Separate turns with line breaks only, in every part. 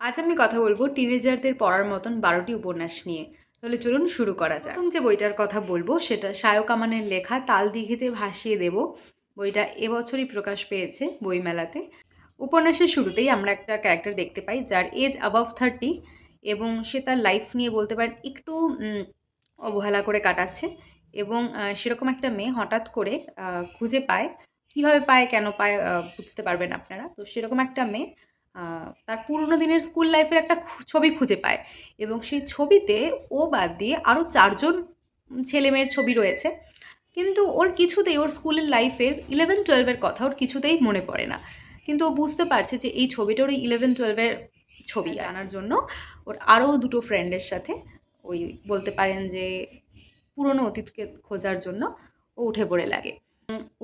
আজ আমি কথা বলব টিনেজারদের পড়ার মতন বারোটি উপন্যাস নিয়ে। তাহলে চলুন শুরু করা যাক। যে বইটার কথা বলব, সেটা সায়ক আমানের লেখা, তাল দিঘিতে ভাসিয়ে দেব। বইটা এবছরই প্রকাশ পেয়েছে বইমেলাতে। উপন্যাসের শুরুতেই আমরা একটা ক্যারেক্টার দেখতে পাই, যার এজ অ্যাবাভ থার্টি এবং সে তার লাইফ নিয়ে বলতে পারেন একটু অবহেলা করে কাটাচ্ছে এবং সেরকম একটা মেয়ে হঠাৎ করে খুঁজে পায়। কীভাবে পায়, কেন পায় বুঝতে পারবেন আপনারা? তো সেরকম একটা মেয়ে তার পুরনো দিনের স্কুল লাইফের একটা ছবি খুঁজে পায় এবং সেই ছবিতে ও বাদ দিয়ে আরও চারজন ছেলে মেয়ের ছবি রয়েছে। কিন্তু ওর কিছুতেই ওর স্কুলের লাইফের ইলেভেন টুয়েলভের কথা ওর কিছুতেই মনে পড়ে না। কিন্তু ও বুঝতে পারছে যে এই ছবিটা ওর ইলেভেন টুয়েলভের ছবি। আনার জন্য ওর আরও দুটো ফ্রেন্ডের সাথে ওই বলতে পারেন যে পুরনো অতীতকে খোঁজার জন্য ও উঠে পড়ে লাগে।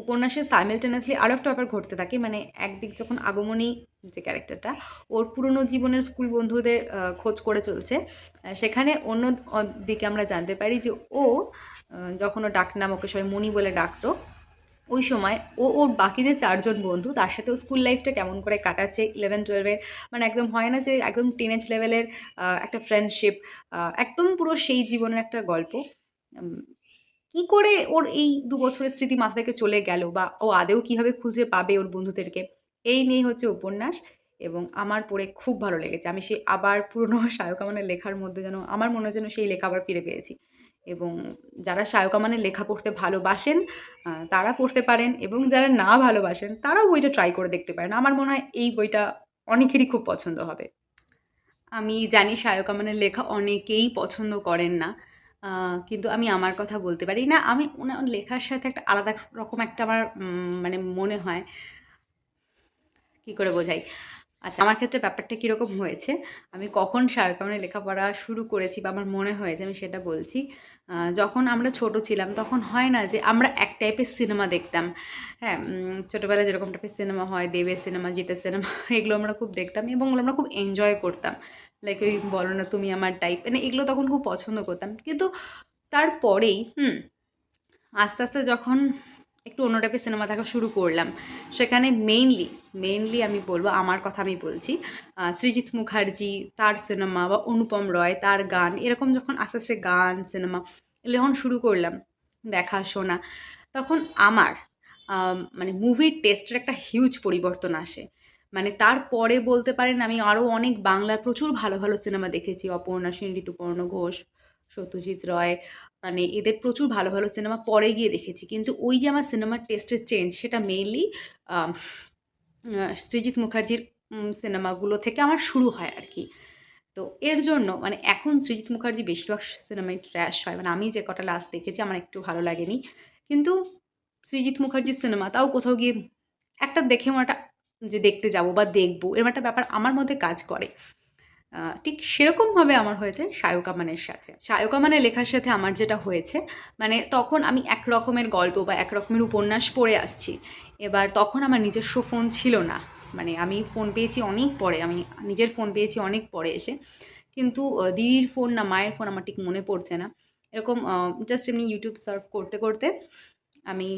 উপন্যাসে সাইমেলটেনাসলি আরও একটা ব্যাপার ঘটতে থাকে মানে একদিক যখন আগমনী যে ক্যারেক্টারটা ওর পুরনো জীবনের স্কুল বন্ধুদের খোঁজ করে চলছে। সেখানে অন্য দিকে আমরা জানতে পারি যে ও যখন ও ডাক নাম ওকে সবাই মনি বলে ডাকতো, ওই সময় ও, ওর বাকি যে চারজন বন্ধু, তার সাথে স্কুল লাইফটা কেমন করে কাটাচ্ছে ইলেভেন টুয়েলভের মানে একদম হয় না যে একদম টিনেজ লেভেলের একটা ফ্রেন্ডশিপ একদম পুরো সেই জীবনের একটা গল্প। কি করে ওর এই দু বছরের স্মৃতি মাথা থেকে চলে গেল? বা ও আদেও কীভাবে খুঁজে পাবে ওর বন্ধুদেরকে? এই নিয়ে হচ্ছে উপন্যাস এবং আমার পড়ে খুব ভালো লেগেছে। আমি সেই আবার পুরনো শায়ক আমানের লেখার মধ্যে যেন আমার মনে যেন সেই লেখা আবার ফিরে পেয়েছি। এবং যারা শায়ক আমানের লেখা পড়তে ভালোবাসেন তারা পড়তে পারেন এবং যারা না ভালোবাসেন, তারাও বইটা ট্রাই করে দেখতে পারেন। আমার মনে হয় এই বইটা অনেকেরই খুব পছন্দ হবে। আমি জানি শায়ক আমানের লেখা অনেকেই পছন্দ করেন না। কিন্তু আমি আমার কথা বলতে পারি না। আমি ওনার লেখার সাথে একটা আলাদা রকম একটা আমার মানে মনে হয়। কি করে বোঝাই? আচ্ছা আমার ক্ষেত্রে ব্যাপারটা কীরকম হয়েছে? আমি কখন খানের লেখাপড়া শুরু করেছি বা আমার মনে হয়েছে, আমি সেটা বলছি। যখন আমরা ছোট ছিলাম, তখন হয় না যে আমরা এক টাইপের সিনেমা দেখতাম। হ্যাঁ ছোটোবেলায় যেরকম টাইপের সিনেমা হয়, দেবের সিনেমা জিতের সিনেমা এগুলো আমরা খুব দেখতাম এবং আমরা খুব এনজয় করতাম। লাইক ওই বলো না তুমি আমার টাইপ মানে এগুলো তখন খুব পছন্দ করতাম। কিন্তু তারপরেই, হুম, আস্তে আস্তে যখন একটু অন্য টাইপের সিনেমা দেখা শুরু করলাম, সেখানে মেইনলি মেইনলি আমি বলব, আমার কথা আমি বলছি সৃজিত মুখার্জি, তার সিনেমা বা অনুপম রয়, তার গান, এরকম যখন আস্তে আস্তে গান সিনেমা এগুলো যখন শুরু করলাম, দেখা, শোনা, তখন আমার মানে মুভির টেস্টের একটা হিউজ পরিবর্তন আসে। মানে তারপরে বলতে পারেন আমি আরও অনেক বাংলার প্রচুর ভালো ভালো সিনেমা দেখেছি। অপর্ণা সেন ঋতুপর্ণ ঘোষ, সত্যজিৎ রয় মানে এদের প্রচুর ভালো ভালো সিনেমা পরে গিয়ে দেখেছি। কিন্তু ওই যে আমার সিনেমার টেস্টের চেঞ্জ সেটা মেইনলি সৃজিৎ মুখার্জির সিনেমাগুলো থেকে আমার শুরু হয় আর কি। তো এর জন্য মানে এখন সৃজিৎ মুখার্জি বেশিরভাগ সিনেমায় ট্র্যাশ হয়। মানে আমি যে কটা লাস্ট দেখেছি আমার একটু ভালো লাগেনি। কিন্তু সৃজিৎ মুখার্জির সিনেমা, তাও কোথাও গিয়ে একটা দেখে আমার একটা যে দেখতে যাব বা দেখব এরকম একটা ব্যাপার আমার মধ্যে কাজ করে। ঠিক সেরকমভাবে আমার হয়েছে শায়ক আমানের সাথে। শায়ক আমানের লেখার সাথে আমার যেটা হয়েছে মানে তখন আমি এক রকমের গল্প বা এক রকমের উপন্যাস পড়ে আসছি। এবার তখন আমার নিজস্ব ফোন ছিল না। মানে আমি ফোন পেয়েছি অনেক পরে, আমি নিজের ফোন পেয়েছি অনেক পরে এসে। কিন্তু দিদির ফোন না মায়ের ফোন আমার ঠিক মনে পড়ছে না। এরকম জাস্ট এমনি ইউটিউব সার্ভ করতে করতে আমি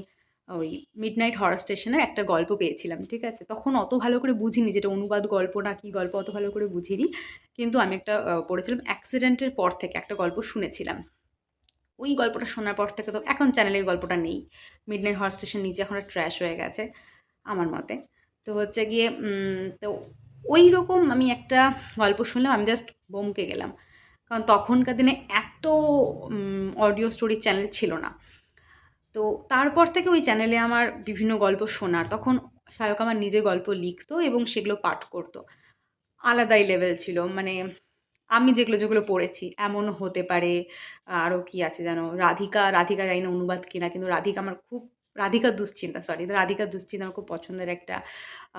ওই মিড নাইট হরার স্টেশনের একটা গল্প পেয়েছিলাম, ঠিক আছে? তখন অত ভালো করে বুঝিনি যেটা অনুবাদ গল্প না কি গল্প, অত ভালো করে বুঝিনি। কিন্তু আমি একটা পড়েছিলাম অ্যাক্সিডেন্টের পর থেকে, একটা গল্প শুনেছিলাম। ওই গল্পটা শোনার পর থেকে তো এখন চ্যানেলের গল্পটা নেই। মিড নাইট হরার স্টেশন নিচে এখন ট্র্যাশ হয়ে গেছে, আমার মতে। তো হচ্ছে গিয়ে তো ওই রকম আমি একটা গল্প শুনলাম, আমি জাস্ট বমকে গেলাম। কারণ তখনকার দিনে এত অডিও স্টোরি চ্যানেল ছিল না। তো তারপর থেকে ওই চ্যানেলে আমার বিভিন্ন গল্প শোনার। তখন শায়ক আমার নিজে গল্প লিখতো এবং সেগুলো পাঠ করতো। আলাদাই লেভেল ছিল। মানে আমি যেগুলো যেগুলো পড়েছি এমন হতে পারে, আরও কি আছে জানো রাধিকা রাধিকা জানি না অনুবাদ কিনা, কিন্তু রাধিকা আমার খুব, রাধিকা দুশ্চিন্তা সরি রাধিকা দুশ্চিন্তা আমার খুব পছন্দের একটা,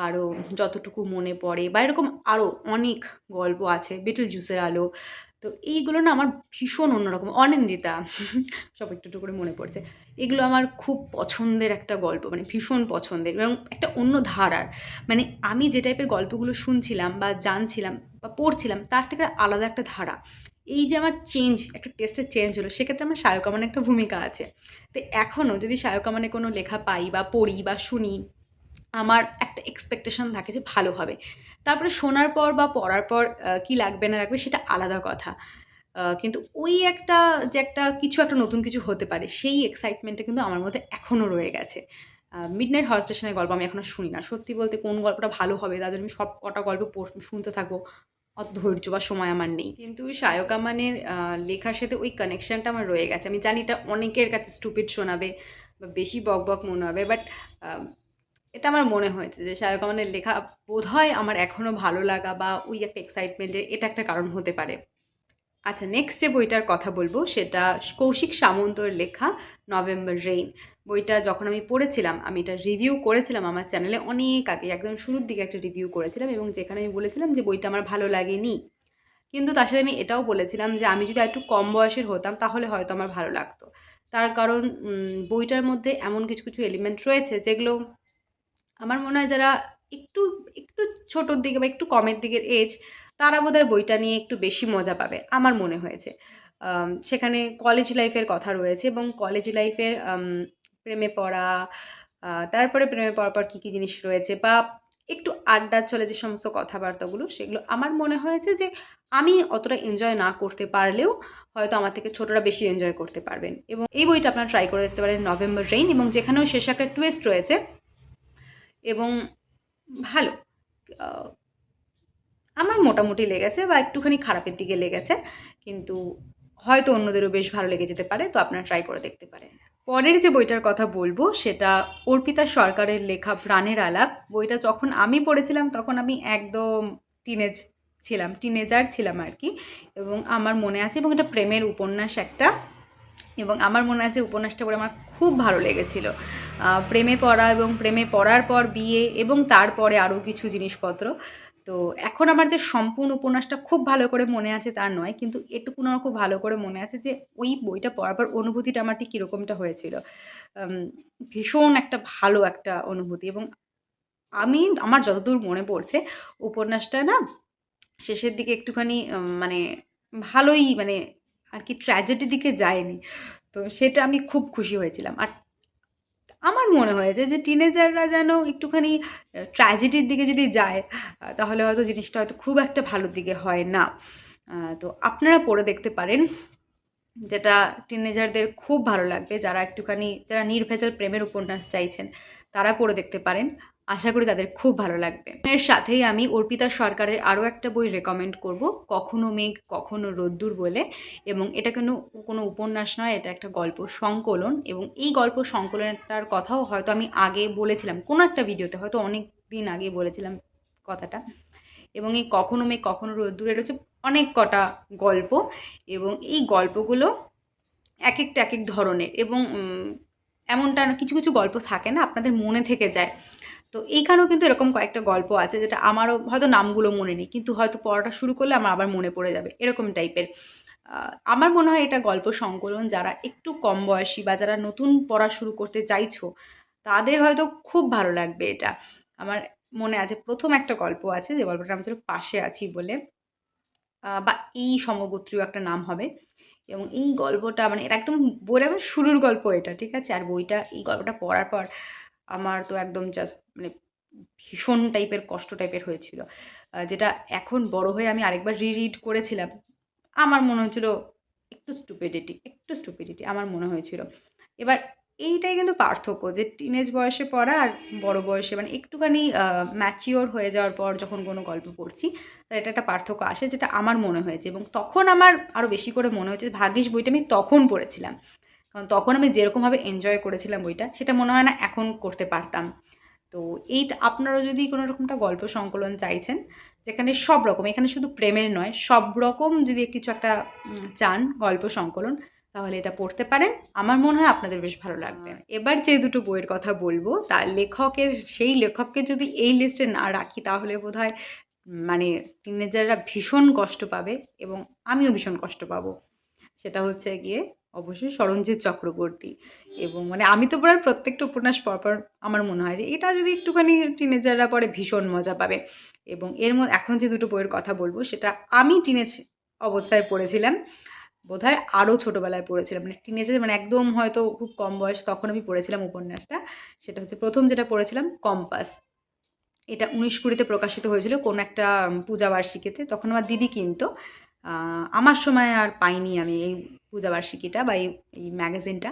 আরও যতটুকু মনে পড়ে বা এরকম আরও অনেক গল্প আছে। বিটল জুসের আলো তো এইগুলো না আমার ভীষণ অন্যরকম। অনিন্দিতা, সব একটু একটু করে মনে পড়ছে। এগুলো আমার খুব পছন্দের একটা গল্প মানে ভীষণ পছন্দের এবং একটা অন্য ধারার। মানে আমি যে টাইপের গল্পগুলো শুনছিলাম বা জানছিলাম বা পড়ছিলাম, তার থেকে আলাদা একটা ধারা। এই যে আমার চেঞ্জ একটা টেস্টের চেঞ্জ হলো, সেক্ষেত্রে আমার শায়ক আমানের একটা ভূমিকা আছে। তো এখনও যদি শায়ক আমানে কোনো লেখা পাই বা পড়ি বা শুনি আমার একটা এক্সপেকটেশন থাকে যে ভালো হবে। তারপরে শোনার পর বা পড়ার পর কি লাগবে না লাগবে সেটা আলাদা কথা। কিন্তু ওই একটা যে একটা কিছু একটা নতুন কিছু হতে পারে, সেই এক্সাইটমেন্টটা কিন্তু আমার মধ্যে এখনও রয়ে গেছে। মিড নাইট হল স্টেশনের গল্প আমি এখনও শুনি না। সত্যি বলতে কোন গল্পটা ভালো হবে তার জন্য আমি সব কটা গল্প শুনতে থাকব। অত ধৈর্য বা সময় আমার নেই। কিন্তু শায়ক আমানের লেখার সাথে ওই কানেকশানটা আমার রয়ে গেছে। আমি জানি এটা অনেকের কাছে স্টুপিড শোনাবে বা বেশি বক বক মনে হবে বাট এটা আমার মনে হয়েছে যে শাহরুখ খানের লেখা বোধহয় আমার এখনও ভালো লাগা বা ওই একটা এক্সাইটমেন্টের এটা একটা কারণ হতে পারে। আচ্ছা নেক্সট যে বইটার কথা বলব সেটা কৌশিক সামন্তর লেখা নভেম্বর রেইন। বইটা যখন আমি পড়েছিলাম, আমি এটা রিভিউ করেছিলাম আমার চ্যানেলে অনেক আগে, একদম শুরুর দিকে একটা রিভিউ করেছিলাম এবং যেখানে আমি বলেছিলাম যে বইটা আমার ভালো লাগেনি। কিন্তু তার সাথে আমি এটাও বলেছিলাম যে আমি যদি একটু কম বয়সের হতাম তাহলে হয়তো আমার ভালো লাগতো। তার কারণ বইটার মধ্যে এমন কিছু কিছু এলিমেন্ট রয়েছে যেগুলো আমার মনে হয় যারা একটু একটু ছোটোর দিকে বা একটু কমের দিকের এজ তারা বোধহয় বইটা নিয়ে একটু বেশি মজা পাবে, আমার মনে হয়েছে। সেখানে কলেজ লাইফের কথা রয়েছে এবং কলেজ লাইফের প্রেমে পড়া তারপরে প্রেমে পড়ার পর কী কী জিনিস রয়েছে বা একটু আড্ডা চলে যে সমস্ত কথাবার্তাগুলো, সেগুলো আমার মনে হয়েছে যে আমি অতটা এনজয় না করতে পারলেও হয়তো আমার থেকে ছোটরা বেশি এনজয় করতে পারবেন। এবং এই বইটা আপনারা ট্রাই করে দেখতে পারেন নভেম্বর রেইন এবং যেখানেও শেষে একটা টুইস্ট রয়েছে। এবং ভালো। আমার মোটামুটি লেগেছে বা একটুখানি খারাপের দিকে লেগেছে, কিন্তু হয়তো অন্যদেরও বেশ ভালো লেগে যেতে পারে, তো আপনারা ট্রাই করে দেখতে পারেন। পরের যে বইটার কথা বলব, সেটা অর্পিতা সরকারের লেখা প্রাণের আলাপ। বইটা যখন আমি পড়েছিলাম, তখন আমি একদম টিনেজ ছিলাম টিনেজার ছিলাম আর কি। এবং আমার মনে আছে, এবং এটা প্রেমের উপন্যাস একটা, এবং আমার মনে আছে উপন্যাসটা পড়ে আমার খুব ভালো লেগেছিল। প্রেমে পড়া এবং প্রেমে পড়ার পর বিয়ে এবং তারপরে আরও কিছু জিনিসপত্র। তো এখন আমার যে সম্পূর্ণ উপন্যাসটা খুব ভালো করে মনে আছে তা নয়, কিন্তু এটুকুন আমার খুব ভালো করে মনে আছে যে ওই বইটা পড়ার পর অনুভূতিটা আমার ঠিক কীরকমটা হয়েছিল। ভীষণ একটা ভালো একটা অনুভূতি এবং আমি, আমার যতদূর মনে পড়ছে, উপন্যাসটা না শেষের দিকে একটুখানি মানে ভালোই মানে আর কি ট্র্যাজেডির দিকে যায়নি। তো সেটা আমি খুব খুশি হয়েছিলাম। আর আমার মনে হয়েছে যে টিনেজাররা যেন একটুখানি ট্র্যাজেডির দিকে যদি যায় তাহলে হয়তো জিনিসটা হয়তো খুব একটা ভালোর দিকে হয় না। তো আপনারা পড়ে দেখতে পারেন যেটা টিনেজারদের খুব ভালো লাগবে। যারা একটুখানি, যারা নির্ভেজাল প্রেমের উপন্যাস চাইছেন, তারা পড়ে দেখতে পারেন। আশা করি তাদের খুব ভালো লাগবে। এর সাথেই আমি অর্পিতা সরকারের আরও একটা বই রেকমেন্ড করব, কখনো মেঘ, কখনো রোদ্দুর বলে। এবং এটা কোনো কোনো উপন্যাস নয়, এটা একটা গল্প সংকলন। এবং এই গল্প সংকলনটার কথাও হয়তো আমি আগে বলেছিলাম, কোনো একটা ভিডিওতে, হয়তো অনেক দিন আগে বলেছিলাম কথাটা। এবং এই কখনো মেঘ, কখনো রোদ্দুরে রয়েছে অনেক কটা গল্প। এবং এই গল্পগুলো এক একটা এক এক ধরনের। এবং এমনটা কিছু কিছু গল্প থাকে না, আপনাদের মনে থেকে যায়। তো এইখানেও কিন্তু এরকম কয়েকটা গল্প আছে যেটা আমারও হয়তো নামগুলো মনে নেই, কিন্তু হয়তো পড়াটা শুরু করলে আমার আবার মনে পড়ে যাবে, এরকম টাইপের। আমার মনে হয় এটা গল্প সংকলন, যারা একটু কম বয়সী বা যারা নতুন পড়া শুরু করতে চাইছো, তাদের হয়তো খুব ভালো লাগবে এটা। আমার মনে আছে প্রথম একটা গল্প আছে, যে গল্পটার নাম ছিল পাশে আছি বলে। বা এই সমগোত্রীয় একটা নাম হবে। এবং এই গল্পটা মানে এটা একদম বইটা একদম শুরুর গল্প এটা, ঠিক আছে? আর বইটা, এই গল্পটা পড়ার পর আমার তো একদম জাস্ট মানে ভীষণ টাইপের কষ্ট টাইপের হয়েছিল। যেটা এখন বড় হয়ে আমি আরেকবার রি রিড করেছিলাম, আমার মনে হয়েছিল একটু স্টুপিডিটি একটু স্টুপিডিটি আমার মনে হয়েছিল। এবার এইটাই কিন্তু পার্থক্য যে টিনেজ বয়সে পড়া আর বড় বয়সে মানে একটুখানি ম্যাচিওর হয়ে যাওয়ার পর যখন কোনো গল্প পড়ছি এটা একটা পার্থক্য আসে যেটা আমার মনে হয়েছে এবং তখন আমার আরও বেশি করে মনে হয়েছে ভাগ্যিস বইটা আমি তখন পড়েছিলাম। কারণ তখন আমি যেরকমভাবে এনজয় করেছিলাম বইটা সেটা মনে হয় না এখন করতে পারতাম। তো এইটা আপনারা যদি কোনো রকমটা গল্প সংকলন চাইছেন যেখানে সব রকম এখানে শুধু প্রেমের নয় সব রকম যদি কিছু একটা চান গল্প সংকলন তাহলে এটা পড়তে পারেন। আমার মনে হয় আপনাদের বেশ ভালো লাগবে। এবার যে দুটো বইয়ের কথা বলব তার লেখকের সেই লেখককে যদি এই লিস্টে না রাখি তাহলে বোধ হয় মানে টিনেজাররা ভীষণ কষ্ট পাবে এবং আমিও ভীষণ কষ্ট পাবো। সেটা হচ্ছে গিয়ে অবশ্যই সরঞ্জিৎ চক্রবর্তী। এবং মানে আমি তো পড়ার প্রত্যেকটা উপন্যাস পরপর আমার মনে হয় যে এটা যদি একটুখানি টিনেজাররা পরে ভীষণ মজা পাবে। এবং এর মধ্যে এখন যে দুটো বইয়ের কথা বলব, সেটা আমি টিনেজ অবস্থায় পড়েছিলাম। বোধহয় আরও ছোটোবেলায় পড়েছিলাম। মানে টিনেজে মানে একদম হয়তো খুব কম বয়স তখন আমি পড়েছিলাম উপন্যাসটা। সেটা হচ্ছে প্রথম যেটা পড়েছিলাম, কম্পাস। এটা উনিশ কুড়িতে প্রকাশিত হয়েছিল কোনো একটা পূজাবার্ষিকীতে তখন আমার দিদি কিনতো। আমার সময় আর পাইনি আমি এই পূজাবার্ষিকীটা বা এই ম্যাগাজিনটা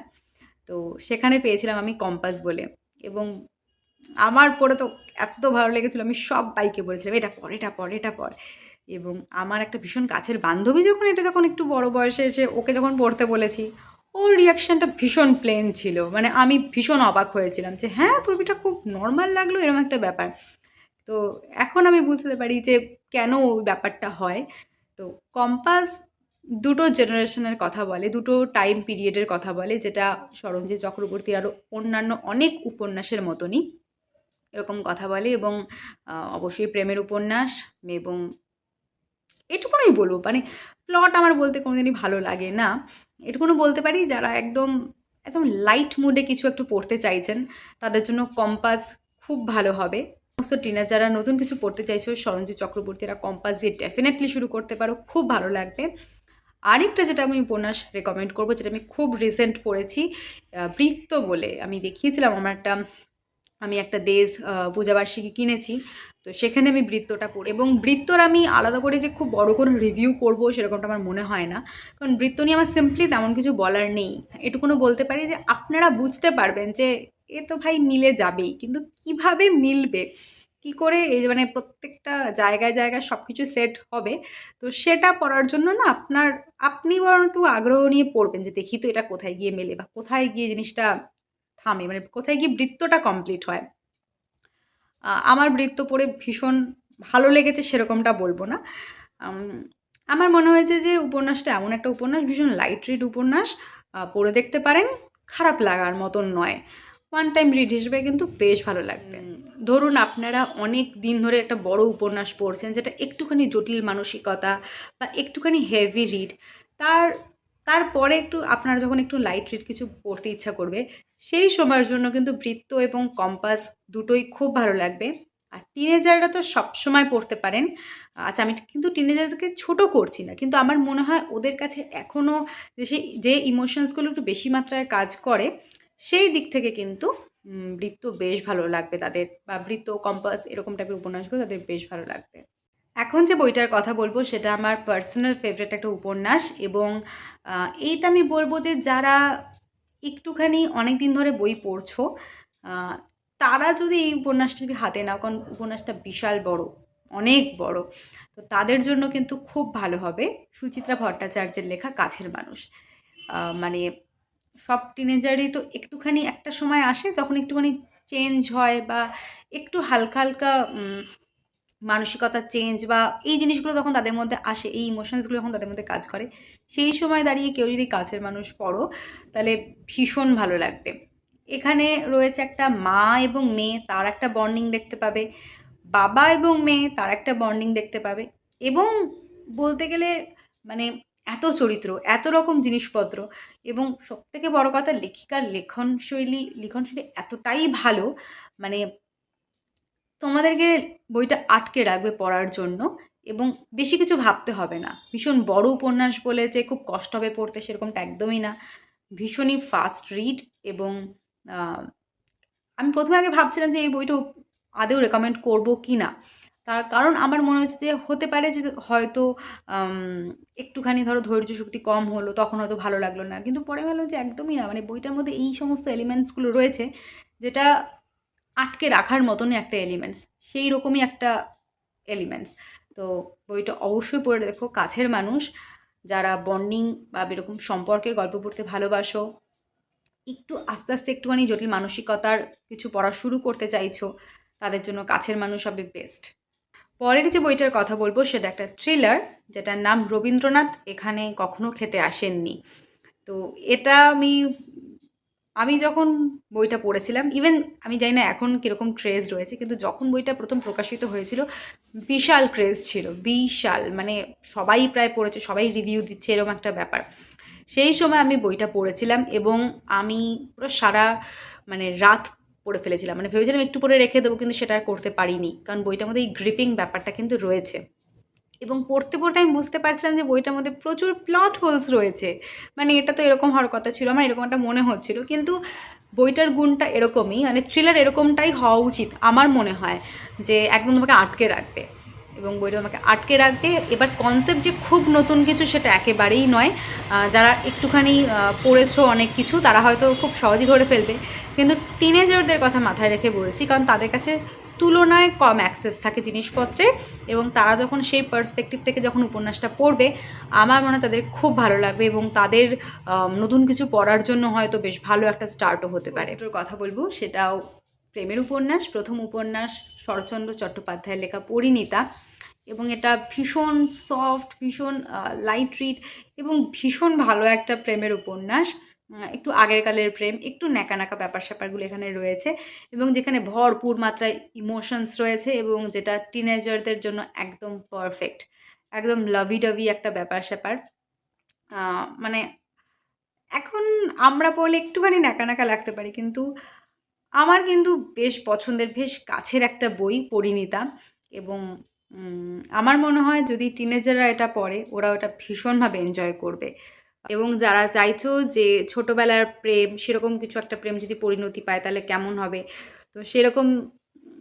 তো সেখানে পেয়েছিলাম আমি কম্পাস বলে। এবং আমার পড়ে তো এত ভালো লেগেছিলো, আমি সব বাইকে বলেছিলাম, এটা পড় এটা পড় এটা পড়। এবং আমার একটা ভীষণ কাছের বান্ধবী যখন, এটা যখন একটু বড় বয়সে এসে ওকে যখন পড়তে বলেছি, ওর রিয়াকশানটা ভীষণ প্লেন ছিল। মানে আমি ভীষণ অবাক হয়েছিলাম যে হ্যাঁ তোর খুব নর্মাল লাগল এরকম একটা ব্যাপার। তো এখন আমি বুঝতে পারি যে কেন ওই ব্যাপারটা হয়। তো কম্পাস দুটো জেনারেশনের কথা বলে, দুটো টাইম পিরিয়ডের কথা বলে, যেটা সরঞ্জিৎ চক্রবর্তী আরও অন্যান্য অনেক উপন্যাসের মতনই এরকম কথা বলে এবং অবশ্যই প্রেমের উপন্যাস এবং এটুকুনই বলব মানে প্লট আমার বলতে কোনোদিনই ভালো লাগে না। এটুকুনো বলতে পারি যারা একদম একদম লাইট মুডে কিছু একটু পড়তে চাইছেন, তাদের জন্য কম্পাস খুব ভালো হবে। সমস্ত টিনার যারা নতুন কিছু পড়তে চাইছো, সরঞ্জিৎ চক্রবর্তীরা কম্পাস দিয়ে ডেফিনেটলি শুরু করতে পারো, খুব ভালো লাগবে। আরেকটা যেটা আমি উপন্যাস রেকমেন্ড করব, যেটা আমি খুব রিসেন্ট পড়েছি বৃত্ত বলে। আমি দেখিয়েছিলাম আমার একটা, আমি একটা দেশ পূজাবার্ষিকী কিনেছি, তো সেখানে আমি বৃত্তটা পড়ি এবং বৃত্তর আমি আলাদা করে যে খুব বড় করে রিভিউ করব, সেরকমটা আমার মনে হয় না। কারণ বৃত্ত নিয়ে আমার সিম্পলি তেমন কিছু বলার নেই। এটুকুনো বলতে পারি যে, আপনারা বুঝতে পারবেন যে এ তো ভাই মিলে যাবেই। কিন্তু কীভাবে মিলবে? কি করে এই মানে প্রত্যেকটা জায়গায় জায়গায় সব কিছু সেট হবে, তো সেটা পড়ার জন্য না আপনার, আপনি বরং একটু আগ্রহ নিয়ে পড়বেন যে দেখি তো এটা কোথায় গিয়ে মেলে বা কোথায় গিয়ে জিনিসটা থামে মানে কোথায় গিয়ে বৃত্তটা কমপ্লিট হয়। আমার বৃত্ত পড়ে ভীষণ ভালো লেগেছে সেরকমটা বলব না। আমার মনে হয়েছে যে উপন্যাসটা এমন একটা উপন্যাস, ভীষণ লাইট রিড উপন্যাস। পড়ে দেখতে পারেন, খারাপ লাগার মতন নয়। ওয়ান টাইম রিড হিসেবে কিন্তু বেশ ভালো লাগবে। ধরুন আপনারা অনেক দিন ধরে একটা বড় উপন্যাস পড়ছেন যেটা একটুখানি জটিল মানসিকতা বা একটুখানি হেভি রিড তার তারপরে একটু আপনারা যখন একটু লাইট রিড কিছু পড়তে ইচ্ছা করবে সেই সময়ের জন্য কিন্তু বৃত্ত এবং কম্পাস দুটোই খুব ভালো লাগবে। আর টিনেজাররা তো সব সময় পড়তে পারেন। আচ্ছা আমি কিন্তু টিনেজারদেরকে ছোট করছি না কিন্তু আমার মনে হয় ওদের কাছে এখনও যে সেই যে ইমোশনসগুলো একটু বেশি মাত্রায় কাজ করে সেই দিক থেকে কিন্তু বৃত্ত বেশ ভালো লাগবে তাদের, বা বৃত্ত কম্পাস এরকম টাইপের উপন্যাসগুলো তাদের বেশ ভালো লাগবে। এখন যে বইটার কথা বলব, সেটা আমার পার্সোনাল ফেভারিট একটা উপন্যাস এবং এইটা আমি বলব যে যারা একটুখানি অনেক দিন ধরে বই পড়ছো তারা যদি এই উপন্যাসটা যদি হাতে নাও, কারণ উপন্যাসটা বিশাল বড়, অনেক বড়, তো তাদের জন্য কিন্তু খুব ভালো হবে সুচিত্রা ভট্টাচার্যের লেখা কাছের মানুষ। মানে সব টিনেজারই তো একটুখানি একটা সময় আসে যখন একটুখানি চেঞ্জ হয় বা একটু হালকা হালকা মানসিকতা চেঞ্জ বা এই জিনিসগুলো তখন তাদের মধ্যে আসে, এই ইমোশনসগুলো যখন তাদের মধ্যে কাজ করে, সেই সময় দাঁড়িয়ে কেউ যদি কাছের মানুষ পড়ো, তাহলে ভীষণ ভালো লাগবে। এখানে রয়েছে একটা মা এবং মেয়ে, তার একটা বন্ডিং দেখতে পাবে, বাবা এবং মেয়ে তার একটা বন্ডিং দেখতে পাবে এবং বলতে গেলে মানে এত চরিত্র, এত রকম জিনিসপত্র এবং সবথেকে বড় কথা লেখিকার লেখন শৈলী, লিখন শৈলী এতটাই ভালো মানে তোমাদেরকে বইটা আটকে রাখবে পড়ার জন্য এবং বেশি কিছু ভাবতে হবে না। ভীষণ বড় উপন্যাস বলে যে খুব কষ্ট হবে পড়তে সেরকমটা একদমই না। ভীষণই ফাস্ট রিড এবং আমি প্রথমে আগে ভাবছিলাম যে এই বইটা আদেও রেকমেন্ড করব কি না তার কারণ আমার মনে হচ্ছে যে হতে পারে যে হয়তো একটুখানি ধরো ধৈর্য শক্তি কম হলো, তখন হয়তো ভালো লাগল না। কিন্তু পরে ভালো যে একদমই না মানে বইটার মধ্যে এই সমস্ত এলিমেন্টসগুলো রয়েছে, যেটা আটকে রাখার মতনই একটা এলিমেন্টস সেই রকমই একটা এলিমেন্টস তো বইটা অবশ্যই পড়ে দেখো, কাছের মানুষ, যারা বন্ডিং বা এরকম সম্পর্কের গল্প পড়তে ভালোবাসো, একটু আস্তে আস্তে একটুখানি জটিল মানসিকতার কিছু পড়া শুরু করতে চাইছো, তাদের জন্য কাছের মানুষ হবে বেস্ট পরের যে বইটার কথা বলব সেটা একটা থ্রিলার যেটার নাম রবীন্দ্রনাথ এখানে কখনো খেতে আসেননি। তো এটা আমি আমি যখন বইটা পড়েছিলাম ইভেন আমি জানি না এখন কীরকম ক্রেজ রয়েছে, কিন্তু যখন বইটা প্রথম প্রকাশিত হয়েছিল, বিশাল ক্রেজ ছিল, বিশাল মানে সবাই প্রায় পড়েছে, সবাই রিভিউ দিচ্ছে, এরকম একটা ব্যাপার। সেই সময় আমি বইটা পড়েছিলাম এবং আমি পুরো সারা মানে রাত পড়ে ফেলেছিলাম। মানে ভেবেছিলাম একটু পরে রেখে দেবো, কিন্তু সেটা আর করতে পারিনি। কারণ বইটার মধ্যে এই গ্রিপিং ব্যাপারটা কিন্তু রয়েছে। এবং পড়তে পড়তে আমি বুঝতে পারছিলাম যে বইটার মধ্যে প্রচুর প্লট হোলস রয়েছে। মানে এটা তো এরকম হওয়ার কথা ছিল, আমার এরকম একটা মনে হচ্ছিল। কিন্তু বইটার গুণটা এরকমই মানে থ্রিলার এরকমটাই হওয়া উচিত, আমার মনে হয়, যে একদম তোমাকে আটকে রাখবে। এবং বইটা আমাকে আটকে রাখবে। এবার কনসেপ্ট যে খুব নতুন কিছু সেটা একেবারেই নয়। যারা একটুখানি পড়েছো অনেক কিছু, তারা হয়তো খুব সহজেই ধরে ফেলবে। কিন্তু টিনেজারদের কথা মাথায় রেখে বলছি, কারণ তাদের কাছে তুলনায় কম অ্যাক্সেস থাকে জিনিসপত্রের এবং তারা যখন সেই পার্সপেক্টিভ থেকে যখন উপন্যাসটা পড়বে, আমার মনে তাদের খুব ভালো লাগবে এবং তাদের নতুন কিছু পড়ার জন্য হয়তো বেশ ভালো একটা স্টার্টও হতে পারে। এটার কথা বলব, সেটাও প্রেমের উপন্যাস, প্রথম উপন্যাস, শরৎচন্দ্র চট্টোপাধ্যায়ের লেখা পরিণীতা। এবং এটা ভীষণ সফট, ভীষণ লাইট রিড এবং ভীষণ ভালো একটা প্রেমের উপন্যাস। একটু আগের কালের প্রেম, একটু ন্যাকা ন্যাকা ব্যাপার স্যাপারগুলো এখানে রয়েছে এবং যেখানে ভরপুর মাত্রায় ইমোশনস রয়েছে এবং যেটা টিনেজারদের জন্য একদম পারফেক্ট একদম লভি ডাভি একটা ব্যাপার স্যাপার। মানে এখন আমরা পড়লে একটুখানি ন্যাকা ন্যাকা লাগতে পারি কিন্তু আমার কিন্তু বেশ পছন্দের, বেশ কাছের একটা বই পরিণীতা এবং আমার মনে হয় যদি টিনেজাররা এটা পড়ে ওরা ওটা ভীষণভাবে এনজয় করবে। এবং যারা চাইছো যে ছোটোবেলার প্রেম, সেরকম কিছু একটা প্রেম যদি পরিণতি পায়, তাহলে কেমন হবে? তো সেরকম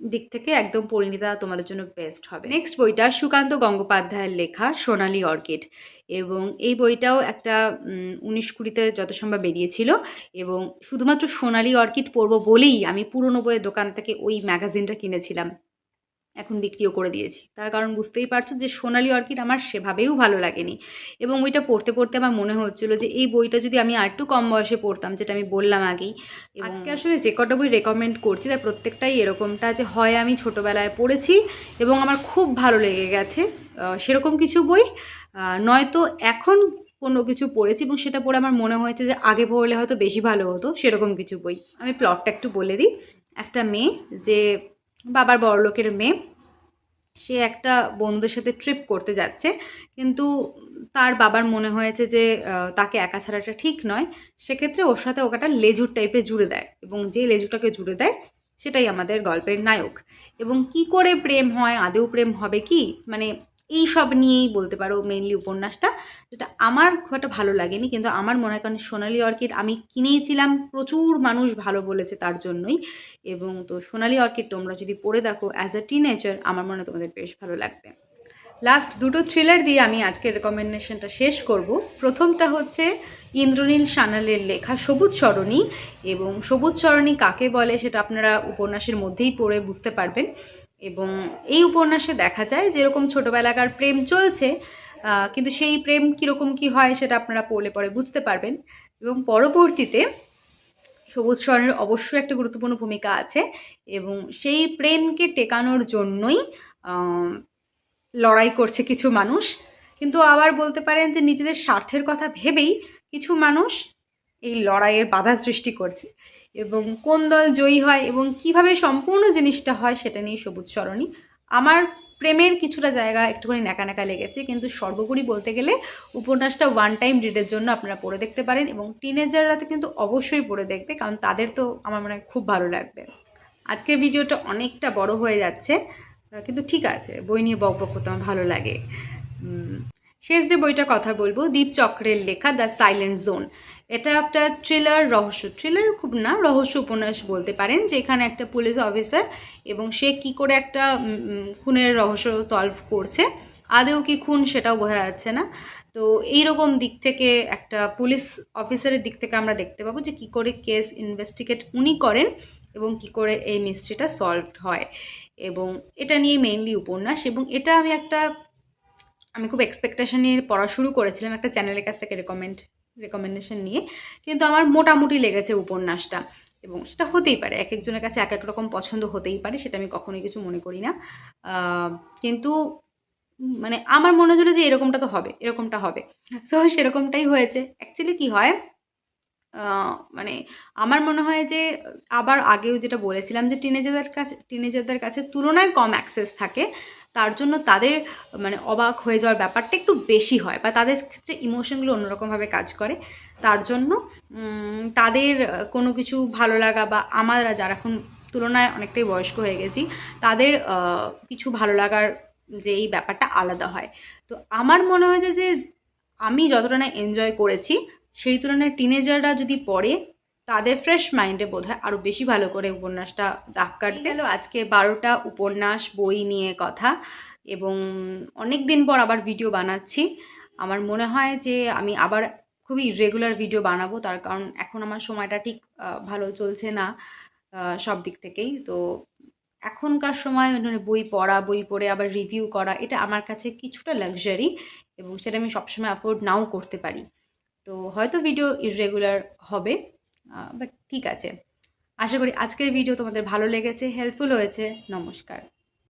দিক থেকে একদম পরিণীতা তোমাদের জন্য বেস্ট হবে। নেক্সট বইটা সুকান্ত গঙ্গোপাধ্যায়ের লেখা সোনালি অর্কিড। এবং এই বইটাও একটা উনিশ কুড়িতে যত সম্ভব বেরিয়েছিল। এবং শুধুমাত্র সোনালি অর্কিড পড়ব বলেই আমি পুরনো বইয়ের দোকান থেকে ওই ম্যাগাজিনটা কিনেছিলাম। এখন বিক্রিও করে দিয়েছি। তার কারণ বুঝতেই পারছ যে সোনালি অর্কিড আমার সেভাবেও ভালো লাগেনি। এবং ওইটা পড়তে পড়তে আমার মনে হচ্ছিল যে এই বইটা যদি আমি আর একটু কম বয়সে পড়তাম যেটা আমি বললাম আগেই আজকে আসলে যে কটা বই রেকমেন্ড করছি তার প্রত্যেকটাই এরকমটা যে হয় আমি ছোটোবেলায় পড়েছি এবং আমার খুব ভালো লেগে গেছে। সেরকম কিছু বই নয়তো এখন কোনো কিছু পড়েছি এবং সেটা পড়ে আমার মনে হয়েছে যে আগে পড়লে হয়তো বেশি ভালো হতো সেরকম কিছু বই। আমি প্লটটা একটু বলে দিই। একটা মেয়ে যে বাবার বড়লোকের মেয়ে। সে একটা বন্ধুদের সাথে ট্রিপ করতে যাচ্ছে। কিন্তু তার বাবার মনে হয়েছে যে তাকে একা ছাড়াটা ঠিক নয়। সেক্ষেত্রে ওর সাথে ওকে একটা লেজুর টাইপে জুড়ে দেয় এবং যে লেজুটাকে জুড়ে দেয়, সেটাই আমাদের গল্পের নায়ক। এবং কি করে প্রেম হয় আদেও প্রেম হবে কি? মানে এই সব নিয়েই বলতে পারো মেনলি উপন্যাসটা। যেটা আমার খুব একটা ভালো লাগেনি, কিন্তু আমার মনে হয় কারণ সোনালি অর্কিড আমি কিনেছিলাম, প্রচুর মানুষ ভালো বলেছে তার জন্যই। এবং তো সোনালি অর্কিড তোমরা যদি পড়ে দেখো অ্যাজ আ টিনেজার আমার মনে হয় তোমাদের বেশ ভালো লাগবে। লাস্ট দুটো থ্রিলার দিয়ে আমি আজকের রেকমেন্ডেশনটা শেষ করব। প্রথমটা হচ্ছে ইন্দ্রনীল সানালের লেখা সবুজ সরণী। এবং সবুজ সরণী কাকে বলে সেটা আপনারা উপন্যাসের মধ্যেই পড়ে বুঝতে পারবেন। এবং এই উপন্যাসে দেখা যায় যেরকম ছোটোবেলাকার প্রেম চলছে কিন্তু সেই প্রেম কীরকম কী হয় সেটা আপনারা পড়লে পরে বুঝতে পারবেন। এবং পরবর্তীতে সবুজ স্বর্ণের অবশ্যই একটা গুরুত্বপূর্ণ ভূমিকা আছে এবং সেই প্রেমকে টেকানোর জন্যই লড়াই করছে কিছু মানুষ। কিন্তু আবার বলতে পারেন যে নিজেদের স্বার্থের কথা ভেবেই কিছু মানুষ এই লড়াইয়ের বাধা সৃষ্টি করছে। এবং কোন দল জয়ী হয় এবং কীভাবে সম্পূর্ণ জিনিসটা হয় সেটা নিয়ে সবুজ সরণি। আমার প্রেমের কিছুটা জায়গা একটুখানি ন্যাকা ন্যাকা লেগেছে, কিন্তু সর্বোপরি বলতে গেলে উপন্যাসটা ওয়ান টাইম রিডের জন্য আপনারা পড়ে দেখতে পারেন এবং টিনেজাররা তো কিন্তু অবশ্যই পড়ে দেখবে, কারণ তাদের তো আমার মনে হয় খুব ভালো লাগবে। আজকের ভিডিওটা অনেকটা বড় হয়ে যাচ্ছে, কিন্তু ঠিক আছে, বই নিয়ে বক বক করতে আমার ভালো লাগে। শেষ যে বইটা কথা বলব, দীপ চক্রের লেখা দ্য সাইলেন্ট জোন। এটা একটা থ্রিলার রহস্য থ্রিলার খুব না, রহস্য উপন্যাস বলতে পারেন যে এখানে একটা পুলিশ অফিসার এবং সে কি করে একটা খুনের রহস্য সলভ করছে। আদেও কি খুন সেটাও বোঝা যাচ্ছে না। তো এইরকম দিক থেকে একটা পুলিশ অফিসারের দিক থেকে আমরা দেখতে পাবো যে কি করে কেস ইনভেস্টিগেট উনি করেন এবং কি করে এই মিস্ট্রিটা সলভড হয়। এবং এটা নিয়ে মেইনলি উপন্যাস এবং এটা আমি একটা আমি খুব এক্সপেকটেশন নিয়ে পড়া শুরু করেছিলাম একটা চ্যানেলের কাছ থেকে রেকমেন্ড রেকমেন্ডেশন নিয়ে। কিন্তু আমার মোটামুটি লেগেছে উপন্যাসটা। এবং সেটা হতেই পারে এক একজনের কাছে এক এক রকম পছন্দ হতেই পারে সেটা আমি কখনোই কিছু মনে করি না। কিন্তু মানে আমার মনে হলো যে এরকমটা তো হবে এরকমটা হবে। সো সেরকমটাই হয়েছে। অ্যাকচুয়ালি কি হয় মানে আমার মনে হয় যে আবার আগেও যেটা বলেছিলাম যে টিনেজারদের কাছে টিনেজারদের কাছে তুলনায় কম অ্যাক্সেস থাকে। তার জন্য তাদের মানে অবাক হয়ে যাওয়ার ব্যাপারটা একটু বেশি হয় বা তাদের ক্ষেত্রে ইমোশনগুলো অন্যরকমভাবে কাজ করে। তার জন্য তাদের কোনো কিছু ভালো লাগা বা আমরা যারা এখন তুলনায় অনেকটাই বয়স্ক হয়ে গেছি, তাদের কিছু ভালো লাগার যে এই ব্যাপারটা আলাদা হয়। তো আমার মনে হয়েছে যে আমি যতটা না এনজয় করেছি, সেই তুলনায় টিনেজাররা যদি পড়ে তাদের ফ্রেশ মাইন্ডে বোধ হয় আরও বেশি ভালো করে উপন্যাসটা দাগ কাটবে। গেল আজকে বারোটা উপন্যাস, বই নিয়ে কথা এবং অনেক দিন পর আবার ভিডিও বানাচ্ছি। আমার মনে হয় যে আমি আবার খুবই রেগুলার ভিডিও বানাবো, তার কারণ এখন আমার সময়টা ঠিক ভালো চলছে না সব দিক থেকেই। তো এখনকার সময় মানে বই পড়া, বই পড়ে আবার রিভিউ করা, এটা আমার কাছে কিছুটা লাক্সারি এবং সেটা আমি সবসময় অ্যাফোর্ড নাও করতে পারি। তো হয়তো ভিডিও ইররেগুলার হবে। বাট ঠিক আছে। আশা করি আজকের ভিডিও তোমাদের ভালো লেগেছে হেল্পফুল হয়েছে। নমস্কার।